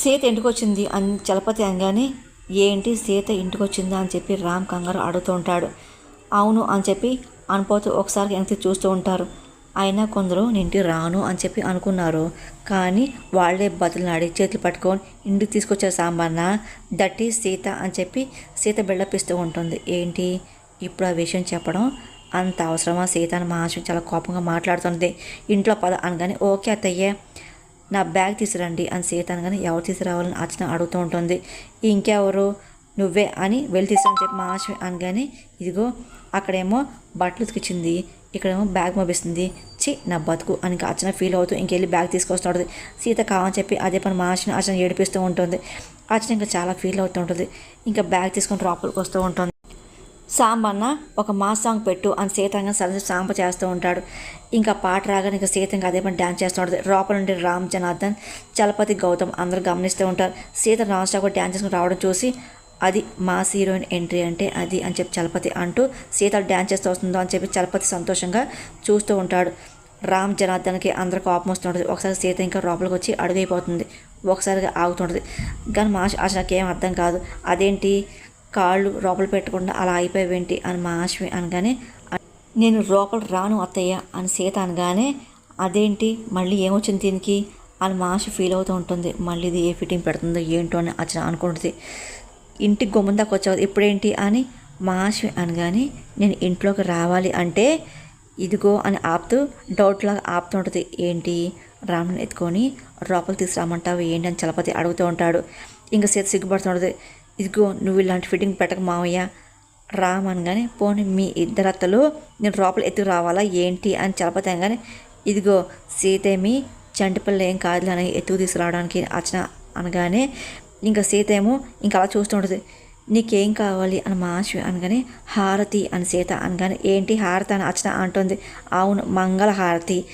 సీత ఇంటికొచ్చింది అని చలపతి అనగానే ఏంటి సీత ఇంటికొచ్చిందా అని చెప్పి రామ్ కంగారు అడుగుతూ ఉంటాడు. అవును అని చెప్పి అనుపోతూ ఒకసారి వెనక్కి చూస్తూ ఉంటారు. అయినా కొందరు నేను ఇంటికి రాను అని చెప్పి అనుకున్నారు. కానీ వాళ్ళే బతులునాడి చేతులు పట్టుకొని ఇంటికి తీసుకొచ్చారు సాంబార్న. దట్టి సీత అని చెప్పి సీత బిళ్ళపిస్తూ ఉంటుంది. ఏంటి? ఇప్పుడు ఆ విషయం చెప్పడం అంత అవసరమా? సీత అని మహాశివి చాలా కోపంగా మాట్లాడుతుంది. ఇంట్లో పద అనగానే ఓకే అత్తయ్యే. నా బ్యాగ్ తీసురండి అని సీత అనగానే ఎవరు తీసుకురావాలని అర్చన అడుగుతూ ఉంటుంది. ఇంకెవరు? నువ్వే అని వెళ్ళి తీసుకుని చెప్పి మహాశివ అనగానే ఇదిగో అక్కడేమో బట్టలు ఉతికిచ్చింది. ఇక్కడేమో బ్యాగ్ మోపిస్తుంది. చి నా బతుకు అని అర్చన ఫీల్ అవుతూ ఇంకెళ్ళి బ్యాగ్ తీసుకొస్తాడు సీత కావని చెప్పి అదే పని మహాశిని అర్చన ఏడిపిస్తూ ఉంటుంది. అర్చన ఇంకా చాలా ఫీల్ అవుతూ ఉంటుంది. ఇంకా బ్యాగ్ తీసుకొని లోపలికి వస్తూ ఉంటుంది. సాంబన్న ఒక మా సాంగ్ పెట్టు అని సీతంగా సరసి సాంబ చేస్తూ ఉంటాడు. ఇంకా పాట రాగానే ఇంకా సీత ఇంకా అదే పని డ్యాన్స్ చేస్తూ ఉంటుంది. లోపల నుండి రామ్ జనార్దన్ చలపతి గౌతమ్ అందరూ గమనిస్తూ ఉంటారు. సీత నాన్ స్టాప్ డ్యాన్స్ చేసుకుని రావడం చూసి అది మాస్ హీరోయిన్ ఎంట్రీ అంటే అది అని చెప్పి చలపతి అంటూ సీత డ్యాన్స్ చేస్తూ వస్తుందో అని చెప్పి చలపతి సంతోషంగా చూస్తూ ఉంటాడు. రామ్ జనార్దన్కి అందరు కోపం వస్తుంటుంది. ఒకసారి సీత ఇంకా లోపలికి వచ్చి అడుగైపోతుంది. ఒకసారిగా ఆగుతుంటుంది. కానీ మా అసలు ఏం అర్థం కాదు. అదేంటి? కాళ్ళు లోపల పెట్టకుండా అలా అయిపోయావేంటి అని మా ఆశ్వి అనగానే నేను లోపల రాను అత్తయ్య అని సీత అనగానే అదేంటి? మళ్ళీ ఏమొచ్చింది దీనికి? అని మా ఆశ ఫీల్ అవుతూ ఉంటుంది. మళ్ళీ ఇది ఏ ఫిట్టింగ్ పెడుతుందో ఏంటో అని అచ్చ అనుకుంటుంది. ఇంటికి గుమ్మం దాకా వచ్చావు ఇప్పుడేంటి? అని మా ఆశ అనగానే నేను ఇంట్లోకి రావాలి అంటే ఇదిగో అని ఆపుతూ డౌట్లాగా ఆపుతుంటుంది ఏంటి? రాముని ఎత్తుకొని లోపలికి తీసుకురామంటావు? ఏంటి? అని చలపతి అడుగుతూ ఉంటాడు. ఇంకా సీత సిగ్గుపడుతుంటుంది ఇదిగో నువ్వు ఇలాంటి ఫిట్టింగ్ పెట్టక మావయ్య. రామనగానే పోనీ మీ ఇద్దరత్తలు నేను లోపల ఎత్తుకు రావాలా ఏంటి అని చలపతి కానీ ఇదిగో సీతేమి చంటిపల్లి ఏం కాదు అని ఎత్తుకు తీసుకురావడానికి అర్చన అనగానే ఇంకా సీత ఏమో ఇంకా అలా చూస్తుంటుంది నీకేం కావాలి అని మా ఆశ అనగానే హారతి అని సీత అనగానే ఏంటి హారతి అని అర్చన అంటుంది. అవును మంగళ హారతి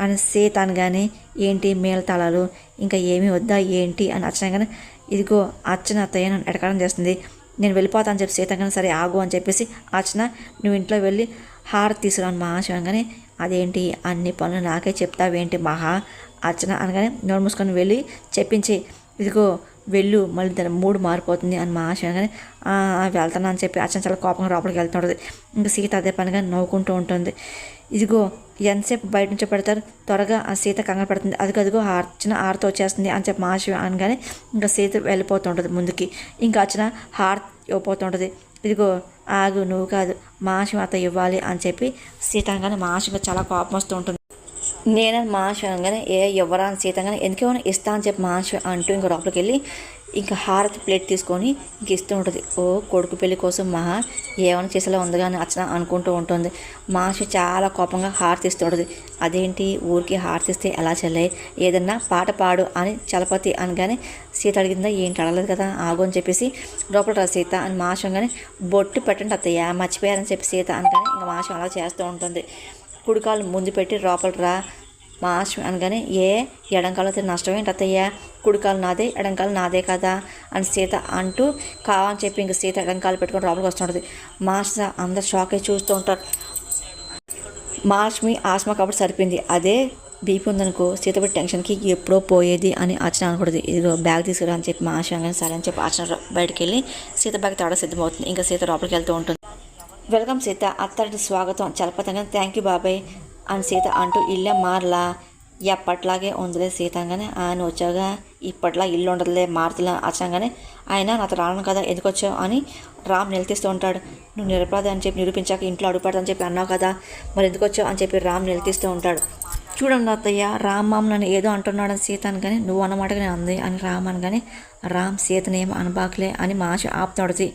అని సీత అనగానే ఏంటి మేళతాళాలు ఇంకా ఏమీ వద్దా ఏంటి అని అర్చన ఇదిగో అర్చన అత్తయ్య నన్ను ఎడకడం చేస్తుంది. నేను వెళ్ళిపోతాను చెప్పి సీతంగా సరే ఆగు అని చెప్పేసి అర్చన నువ్వు ఇంట్లో వెళ్ళి హారతి తీసుకురాను మా అదేంటి? అన్ని పనులు నాకే చెప్తావేంటి మహా? అర్చన అనగానే నోరు మూసుకొని వెళ్ళి చెప్పించి ఇదిగో వెళ్ళు మళ్ళీ దాని మూడు మారిపోతుంది అని మా ఆశ అనగానే వెళ్తాను అని చెప్పి అర్చన చాలా కోపంగా లోపలికి వెళ్తుంటుంది ఇంకా సీత అదే పనిగా నవ్వుకుంటూ ఉంటుంది. ఇదిగో ఎంతసేపు బయట నుంచి పెడతారు? త్వరగా ఆ సీత కంగారు పడుతుంది. అది అదిగో అర్చన హారతి వచ్చేస్తుంది అని చెప్పి మాషి అనగానే ఇంకా సీత వెళ్ళిపోతుంటుంది ముందుకి. ఇంకా అర్చన హార్ ఇవ్వబోతుంటుంది ఇదిగో ఆగు నువ్వు కాదు మాషి అత ఇవ్వాలి అని చెప్పి సీత అనగానే మాషిగా చాలా కోపం వస్తూ ఉంటుంది. నేను మాష అనగానే ఏ ఎవరా అని సీత అనగానే ఎందుకేమైనా ఇస్తా అని చెప్పి మహాశివ అంటూ ఇంకా లోపలికి వెళ్ళి ఇంకా హారతి ప్లేట్ తీసుకొని ఇంక ఇస్తూ ఉంటుంది. ఓ కొడుకు పెళ్ళి కోసం మహా ఏమైనా చేసేలా ఉంది కానీ అచ్చన అనుకుంటూ ఉంటుంది. మాష చాలా కోపంగా హారతి ఇస్తూ ఉంటుంది. అదేంటి? ఊరికి హారతి ఇస్తే ఎలా చెల్లే? ఏదన్నా పాట పాడు అని చలపతి అనగానే సీత అడిగిందా ఏంటి అడగలేదు కదా ఆగు అని చెప్పేసి లోపల రా సీత అని మాష కానీ బొట్టు పెట్టండి అత్తయ్య మర్చిపోయారని చెప్పి సీత అనగానే ఇంకా మాష అలా చేస్తూ ఉంటుంది. కుడికాలు ముందు పెట్టి లోపలికి రా మా ఆశ్వ అనగానే ఏ ఎడంకాలతో నష్టం ఏంటి అత్తయ్య? కుడికాలు నాదే ఎడంకాలు నాదే కదా? అని సీత అంటూ కావని చెప్పి ఇంక సీత ఎడంకాలు పెట్టుకొని లోపలికి వస్తుంటుంది. మాస్ అందరు షాక్ అయి చూస్తూ ఉంటారు. మాస్మి ఆస్మ కాబట్టి సరిపోయింది. అదే బీపీ ఉందనుకో సీతపడి టెన్షన్కి ఎప్పుడో పోయేది అని అర్చన అనకూడదు. ఇదిగో బ్యాగ్ తీసుకురా అని చెప్పి మా అనగానే సరే అని చెప్పి అర్చన బయటికి వెళ్ళి సీత బ్యాగ్ తేడా సిద్ధమవుతుంది. ఇంకా సీత లోపలికి వెళ్తూ ఉంటుంది. వెల్కమ్ సీత అత్తడికి స్వాగతం. చలపతంగా థ్యాంక్ యూ బాబాయ్ అని సీత అంటూ ఇల్లే మారలా. ఎప్పట్లాగే ఉందిలే సీతంగానే ఆయన వచ్చాగా ఇప్పట్లా ఇల్లు ఉండదులే మారుతులే అచ్చంగానే. ఆయన నాతో రాను కదా ఎందుకు వచ్చావు అని రామ్ నిలదీస్తూ ఉంటాడు. నువ్వు నిరపరాధి అని చెప్పి నిరూపించాక ఇంట్లో అడుగుపడదని చెప్పి అన్నావు కదా మరి ఎందుకు వచ్చావు అని చెప్పి రామ్ నిలదీస్తూ ఉంటాడు. చూడండి అత్తయ్య రామ్ మామ నన్ను ఏదో అంటున్నాడని సీత అనగానే నువ్వు అన్నమాట నేను అంది అని రామ్ అనగానే రామ్ సీతనేమో ఏం అనబాకలే అని మాష ఆపుతాడుది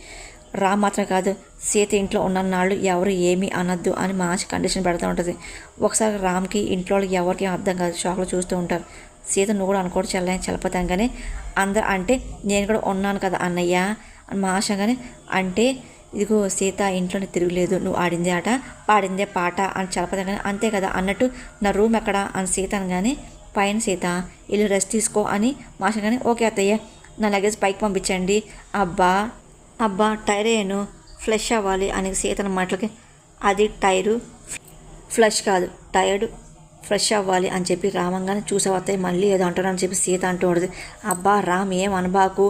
రామ్ మాత్రం కాదు సీత ఇంట్లో ఉన్న నాళ్ళు ఎవరు ఏమీ అనొద్దు అని మాసి కండిషన్ పెడతా ఉంటుంది. ఒకసారి రామ్కి ఇంట్లో వాళ్ళకి ఎవరికి అర్థం కాదు షాక్లో చూస్తూ ఉంటారు. సీత నువ్వు కూడా అనుకోవడం చల్లని చలపోతాం కానీ అందరు అంటే నేను కూడా ఉన్నాను కదా అన్నయ్య అని మా కానీ అంటే ఇదిగో సీత ఇంట్లోనే తిరగలేదు నువ్వు ఆడిందే ఆట పాడిందే పాట అని చలపదాం కానీ అంతే కదా అన్నట్టు నా రూమ్ ఎక్కడ అని సీత అనగానే పైన సీత వెళ్ళి రెస్ట్ తీసుకో అని మాష కానీ ఓకే అత్తయ్య నా లగేజ్ పైకి పంపించండి. అబ్బా అబ్బా టైర్ అయ్యాను ఫ్లెష్ అవ్వాలి అని సీతన మాటలకి. అది టైరు ఫ్లష్ కాదు టైర్డ్ ఫ్రెష్ అవ్వాలి అని చెప్పి రామంగానే చూసావత్తాయి మళ్ళీ ఏదో అంటారు అని చెప్పి సీత అంటూ అబ్బా రామ్ ఏం అనబాకు?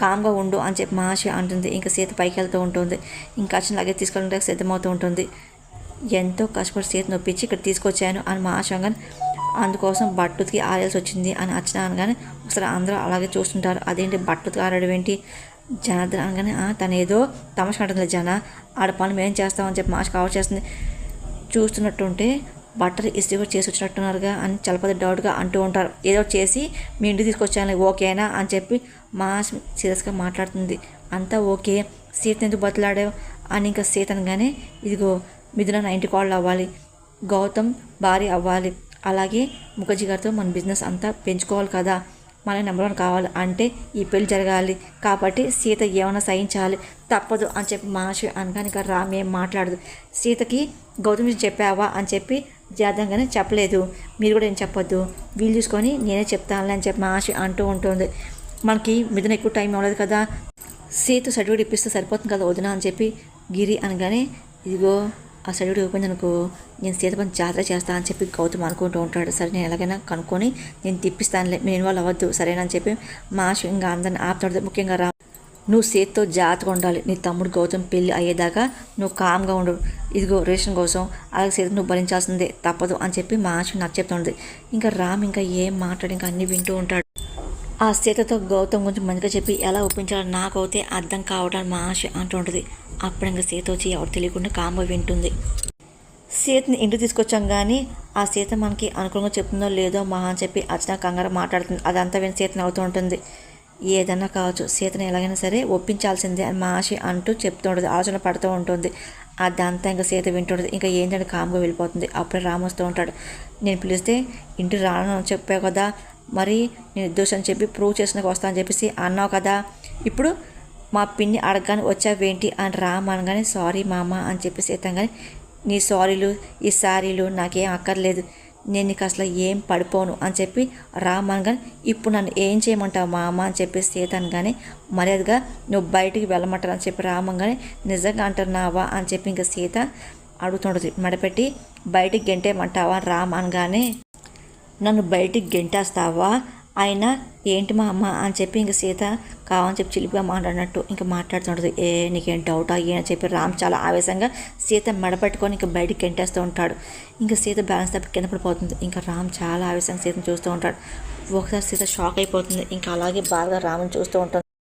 కామ్గా ఉండు అని చెప్పి మహాశయ అంటుంది. ఇంకా సీత పైకి వెళ్తూ ఉంటుంది. ఇంకా వచ్చిన లగేజ్ తీసుకెళ్ళడానికి సిద్ధమవుతూ ఉంటుంది. ఎంతో కష్టపడి సీత నొప్పించి ఇక్కడ తీసుకొచ్చాను అని మహాశంగానే అందుకోసం బట్టుకి ఆరేయాల్సి వచ్చింది అని వచ్చిన అనగానే ఒకసారి అందరూ అలాగే చూస్తుంటారు. అదేంటి బట్టుకి ఆరడం ఏంటి? జన అనగానే తను ఏదో తమాషా అంటుంది జన ఆడ పనులు మేం చేస్తామని చెప్పి మాష కవర్ చేస్తుంది. చూస్తున్నట్టుంటే బట్టలు ఇస్త్రీ కూడా చేసి వచ్చినట్టున్నారుగా అని చలపతి డౌట్గా అంటూ ఉంటారు. ఏదో ఒకటి చేసి మీ ఇంటికి తీసుకొచ్చాను ఓకేనా అని చెప్పి మా సీరియస్గా మాట్లాడుతుంది. అంతా ఓకే సీత ఎందుకు బతులాడావు? అని ఇంకా సీత అనగానే ఇదిగో మిథున నా ఇంటి కాళ్ళు అవ్వాలి గౌతమ్ భార్య అవ్వాలి అలాగే ముఖర్జీ గారితో మన బిజినెస్ అంతా పెంచుకోవాలి కదా మన నెంబర్ వన్ కావాలి అంటే ఈ పెళ్ళి జరగాలి. కాబట్టి సీత ఏమైనా సహించాలి. తప్పదు అని చెప్పి మహర్షి అనగానే రామ్ ఏం మాట్లాడదు. సీతకి గౌతమి చెప్పావా అని చెప్పి జాతంగానే చెప్పలేదు. మీరు కూడా ఏం చెప్పొద్దు. వీలు చూసుకొని నేనే చెప్తానులే అని చెప్పి మహర్షి అంటూ ఉంటుంది. మనకి మిథున ఎక్కువ టైం అవ్వలేదు కదా. సీత సర్టిఫికేట్ ఇప్పిస్తే సరిపోతుంది కదా వదిన అని చెప్పి గిరి అనగానే ఇదిగో ఆ సర్టిఫికేట్ ఇవ్వకపోయింది అనుకో నేను సీతపని జాతర చేస్తా అని చెప్పి గౌతమ్ అనుకుంటూ ఉంటాడు. సరే నేను ఎలాగైనా కనుక్కొని నేను తిప్పిస్తానులే నేను ఇన్వాల్వ్ అవ్వద్దు సరేనని చెప్పి మా ఇంకా అందరిని ఆపుతాడు. ముఖ్యంగా రా నువ్వు సేత్తో జాగ్రత్తగా ఉండాలి నీ తమ్ముడు గౌతమ్ పెళ్ళి అయ్యేదాకా నువ్వు కామ్గా ఉండు. ఇదిగో రేషన్ కోసం అలాగే సేత నువ్వు భరించాల్సిందే తప్పదు అని చెప్పి మా ఆశ నాకు చెప్తుంది ఇంకా రామ్ ఇంకా ఏం మాట్లాడి ఇంకా అన్నీ వింటూ ఉంటాడు. ఆ సీతతో గౌతమ్ గురించి మంచిగా చెప్పి ఎలా ఒప్పించాలో నాకైతే అర్థం కావడానికి మా ఆశ అంటూ ఉంటుంది. అప్పుడు ఇంకా సీత వచ్చి ఎవరు తెలియకుండా కాంబో వింటుంది. సీతని ఇంటికి తీసుకొచ్చాం కానీ ఆ సీత మనకి అనుకూలంగా చెప్తుందో లేదో మహా అని చెప్పి అర్చన కంగారు మాట్లాడుతుంది. అదంతా విని సీతని అవుతూ ఉంటుంది. ఏదన్నా కావచ్చు సీతను ఎలాగైనా సరే ఒప్పించాల్సిందే అని మహాషి అంటూ చెప్తూ ఉంటుంది. ఆలోచన పడుతూ ఉంటుంది. అదంతా ఇంకా సీత వింటుంటుంది. ఇంకా ఏంటంటే కామ్గా వెళ్ళిపోతుంది. అప్పుడే రాము వస్తూ ఉంటాడు. నేను పిలిస్తే ఇంటికి రాను చెప్పావు కదా మరి నేను నిర్దోషం చెప్పి ప్రూవ్ చేసినాక వస్తా అని చెప్పేసి అన్నావు కదా. ఇప్పుడు మా పిన్ని అడగగానే వచ్చావేంటి అని రామనగానే సారీ మామ అని చెప్పేసి ఎత్తంగానే నీ సారీలు ఈ సారీలు నాకేం అక్కర్లేదు. నేను నీకు అసలు ఏం పడిపోను అని చెప్పి రామ్ అనగానే ఇప్పుడు నన్ను ఏం చేయమంటావు మా అమ్మ అని చెప్పి సీత అనగానే మర్యాదగా నువ్వు బయటికి వెళ్ళమంటారు అని చెప్పి రామంగానే నిజంగా అంటున్నావా అని చెప్పి ఇంకా సీత అడుగుతుంటుంది మడపెట్టి బయటికి గెంటేమంటావా రామ్ అనగానే నన్ను బయటికి గెంటేస్తావా? ఆయన ఏంటి మా అమ్మ అని చెప్పి ఇంక సీత కావని చెప్పి చిలిపిగా మాట్లాడినట్టు ఇంకా మాట్లాడుతుంటుంది. ఏ నీకేం డౌట్ ఏ అని చెప్పి రామ్ చాలా ఆవేశంగా సీత మెడపట్టుకొని ఇంకా బయటికి గెంటేస్తూ ఉంటాడు. ఇంకా సీత బ్యాలెన్స్ తప్పి కింద పడిపోతుంది. ఇంకా రామ్ చాలా ఆవేశంగా సీతను చూస్తూ ఉంటాడు. ఒకసారి సీత షాక్ అయిపోతుంది. ఇంకా అలాగే బాగా రాముని చూస్తూ ఉంటుంది